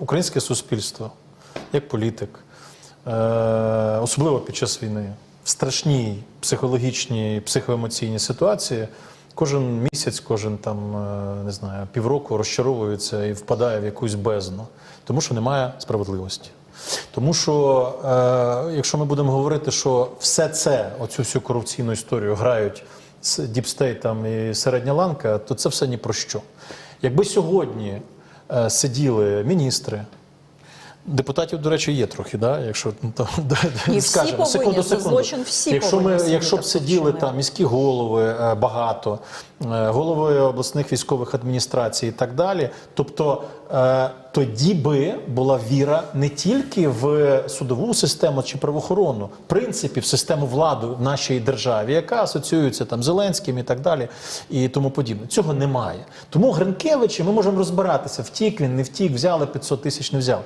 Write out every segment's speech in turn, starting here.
Українське суспільство, як політик, е, особливо під час війни, в страшній психологічній, психоемоційній ситуації, кожен місяць, кожен там, е, не знаю, півроку розчаровується і впадає в якусь бездну, тому що немає справедливості. Тому що, е, якщо ми будемо говорити, що все це, оцю всю корупційну історію грають з діпстейтом і середня ланка, то це все ні про що. Якби сьогодні сиділи міністри. Депутатів, до речі, є трохи, да? якщо ну, да, І скажемо, повинні, секунду, секунду. злочин, всі якщо ми, якщо б сиділи там міські голови е, багато, е, голови обласних військових адміністрацій і так далі, тобто е, тоді би була віра не тільки в судову систему чи правоохоронну, в принципі, в систему влади в нашій державі, яка асоціюється там з Зеленським і так далі, і тому подібне. Цього немає. Тому Гринкевичі ми можемо розбиратися, втік він, не втік, взяли 500 тисяч, не взяли.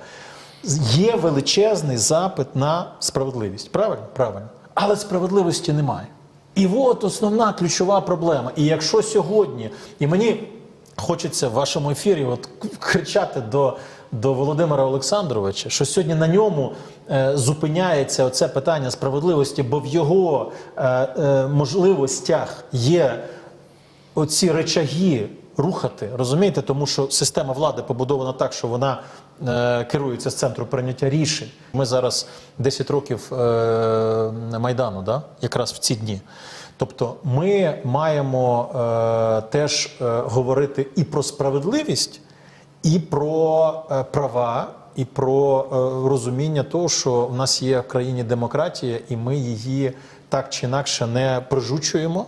Є величезний запит на справедливість. Правильно? Правильно. Але справедливості немає. І от основна ключова проблема. І якщо сьогодні, і мені хочеться в вашому ефірі от кричати до, до Володимира Олександровича, що сьогодні на ньому е, зупиняється оце питання справедливості, бо в його е, е, можливостях є оці речаги рухати, розумієте, тому що система влади побудована так, що вона е, керується з центру прийняття рішень. Ми зараз 10 років е, Майдану, да? якраз в ці дні. Тобто ми маємо е, теж е, говорити і про справедливість, і про е, права, і про е, розуміння того, що в нас є в країні демократія, і ми її так чи інакше не прижучуємо.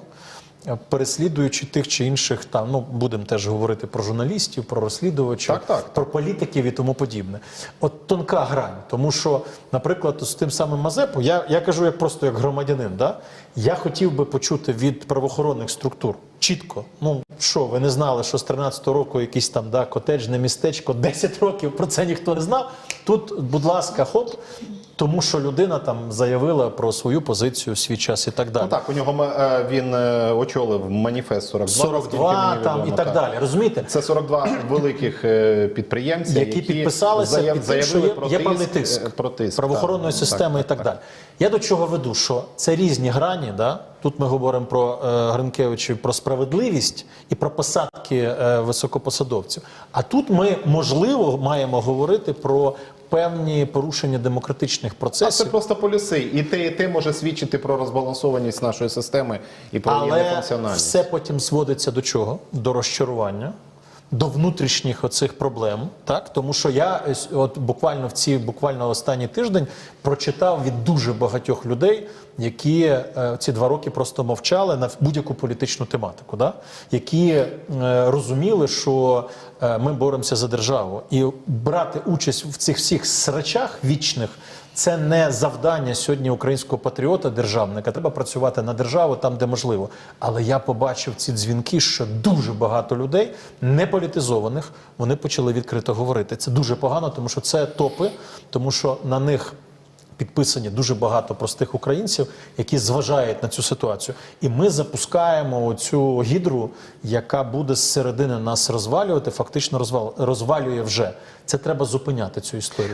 Е, Переслідуючи тих чи інших, там ну будемо теж говорити про журналістів, про розслідувачів, Так, так. про політиків і тому подібне. От тонка грань, тому що, наприклад, з тим самим Мазепу, я, я кажу як просто як громадянин, да? я хотів би почути від правоохоронних структур чітко. Ну що, ви не знали, що з 13-го року якийсь там да, котеджне містечко, 10 років про це ніхто не знав. Тут, будь ласка, хоп, тому що людина там заявила про свою позицію, свій час і так далі. Ну так, у нього е, він е, очолив маніфест 42, 42 наскільки мені там і відомо, так далі. Розумієте? Це 42 великих е, підприємців, які, підписалися заяв- під тим, що є, про є тиск, певний тиск, е, про тиск правоохоронної так. системи Так, і так, так, далі. Я до чого веду, що це різні грані. Да? Тут ми говоримо про е, Гринкевичів, про справедливість і про посадки е, високопосадовців. А тут ми можливо маємо говорити про певні порушення демократичних процесів А це просто полюси. І те, і те може свідчити про розбалансованість нашої системи і про її Але нефункціональність. все потім зводиться до чого? До розчарування, до внутрішніх оцих проблем. Так? Тому що я от буквально в ці буквально останній тиждень прочитав від дуже багатьох людей, які е, ці два роки просто мовчали на будь-яку політичну тематику, да? які е, розуміли, що е, ми боремося за державу, і брати участь в цих всіх срачах вічних. Це не завдання сьогодні українського патріота державника. Треба працювати на державу там, де можливо. Але я побачив ці дзвінки, що дуже багато людей, не політизованих, вони почали відкрито говорити. Це дуже погано, тому що це топи, тому що на них. Підписані дуже багато простих українців, які зважають на цю ситуацію, і ми запускаємо цю гідру, яка буде зсередини нас розвалювати, фактично розвал розвалює вже. Це треба зупиняти цю історію.